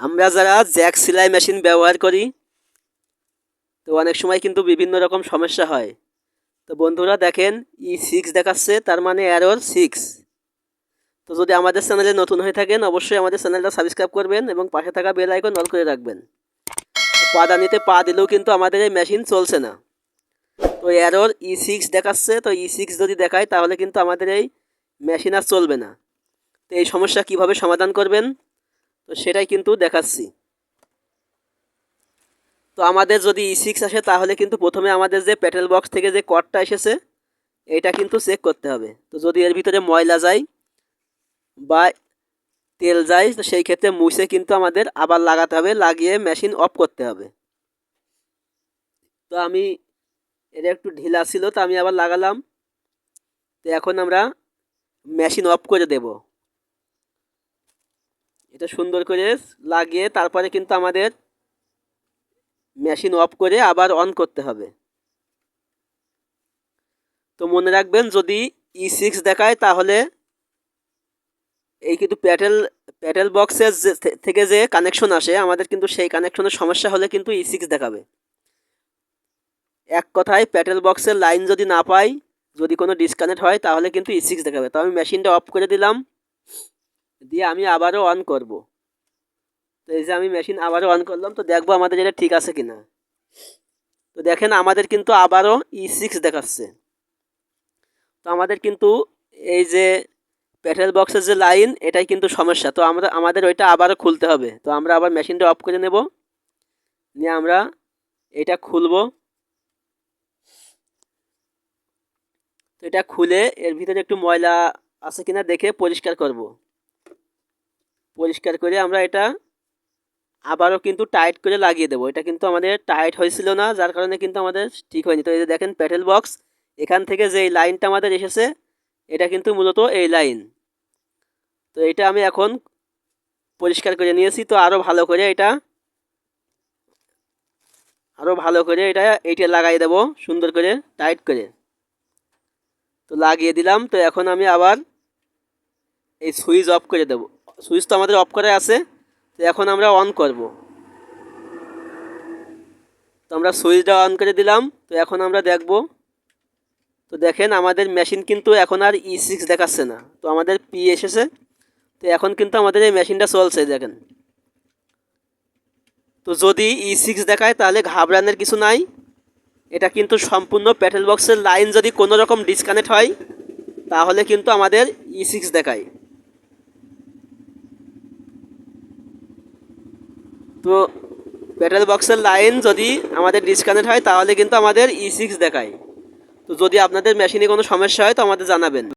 আমরা যারা জ্যাক সেলাই মেশিন ব্যবহার করি, তো অনেক সময় কিন্তু বিভিন্ন রকম সমস্যা হয়। তো বন্ধুরা দেখেন, ই সিক্স দেখাচ্ছে, তার মানে অ্যারোর সিক্স তো যদি আমাদের চ্যানেলে নতুন হয়ে থাকেন, অবশ্যই আমাদের চ্যানেলটা সাবস্ক্রাইব করবেন এবং পাশে থাকা বেল আইকন অল করে রাখবেন। পাদানিতে পা দিলেও কিন্তু আমাদের এই মেশিন চলছে না। তো অ্যারোর ই সিক্স দেখাচ্ছে, তো ই সিক্স যদি দেখায়, তাহলে কিন্তু আমাদের এই মেশিন আর চলবে না। তো এই সমস্যা কীভাবে সমাধান করবেন? তো সেটাই কিন্তু দেখাচ্ছি। তো আমাদের যদি ই সিক্স আসে, তাহলে কিন্তু প্রথমে আমাদের যে পেট্রোল বক্স থেকে যে কটটা এসেছে, এটা কিন্তু চেক করতে হবে। তো যদি এর ভিতরে ময়লা যায় বা তেল যায়, তো সেই ক্ষেত্রে মুছে কিন্তু আমাদের আবার লাগাতে হবে, লাগিয়ে মেশিন অফ করতে হবে। তো আমি এটা একটু ঢিলা ছিল তো আমি আবার লাগালাম। তো এখন আমরা মেশিন অফ করে দেব। এটা সুন্দর করে লাগিয়ে তারপরে কিন্তু আমাদের মেশিন অফ করে আবার অন করতে হবে। তো মনে রাখবেন যদি ই সিক্স দেখায় তাহলে এই কিন্তু প্যাটেল প্যাটেল বক্সের থেকে যে কানেকশন আসে, আমাদের কিন্তু সেই কানেকশনের সমস্যা হলে কিন্তু ই সিক্স দেখাবে। এক কথায় প্যাটেল বক্সের লাইন যদি না পাই, যদি কোনো ডিসকানেক্ট হয়, তাহলে কিন্তু ই সিক্স দেখাবে। তো আমি মেশিনটা অফ করে দিলাম। দিয়ে আমি আবারও অন করব। তো এই যে আমি মেশিন আবারও অন করলাম, তো দেখব আমাদের এটা ঠিক আছে কি না তো দেখেন আমাদের কিন্তু আবারও ই সিক্স দেখাচ্ছে। তো আমাদের কিন্তু এই যে প্যাটেল বক্সের যে লাইন এটাই কিন্তু সমস্যা। তো আমরা, আমাদের ওইটা আবারও খুলতে হবে। তো আমরা আবার মেশিনটা অফ করে নেব। নিয়ে আমরা এটা খুলব। তো এটা খুলে এর ভিতরে একটু ময়লা আছে কিনা দেখে পরিষ্কার করব। পরিষ্কার করে আমরা এটা আবারও কিন্তু টাইট করে লাগিয়ে দেবো। এটা কিন্তু আমাদের টাইট হয়েছিল না, যার কারণে কিন্তু আমাদের ঠিক হয়নি। তো এই যে দেখেন প্যাটেল বক্স এখান থেকে যে লাইনটা আমাদের এসেছে, এটা কিন্তু মূলত এই লাইন তো এটা আমি এখন পরিষ্কার করে নিয়েছি, তো আরও ভালো করে এটা আরও ভালো করে এটা এইটা লাগাই দেবো, সুন্দর করে টাইট করে। তো লাগিয়ে দিলাম, তো এখন আমি আবার এই সুইচ অফ করে দেব। সুইচ তো আমাদের অফ করে আছে, তো এখন আমরা অন করব। তো আমরা সুইচটা অন করে দিলাম, তো এখন আমরা দেখব। তো দেখেন আমাদের মেশিন কিন্তু এখন আর ই সিক্স দেখাচ্ছে না, তো আমাদের পি এসেছে, তো এখন কিন্তু আমাদের এই মেশিনটা চলছে, দেখেন। তো যদি ই সিক্স দেখায়, তাহলে ঘাবড়ানোর কিছু নাই। এটা কিন্তু সম্পূর্ণ প্যাটেল বক্সের লাইন যদি কোনো রকম ডিসকানেক্ট হয়, তাহলে কিন্তু আমাদের ই সিক্স দেখায়। তো প্যাটেল বক্সের লাইন যদি আমাদের ডিসকানেক্ট হয়, তাহলে কিন্তু আমাদের ই সিক্স দেখায়। তো যদি আপনাদের মেশিনে কোনো সমস্যা হয়, তো আমাদের জানাবেন।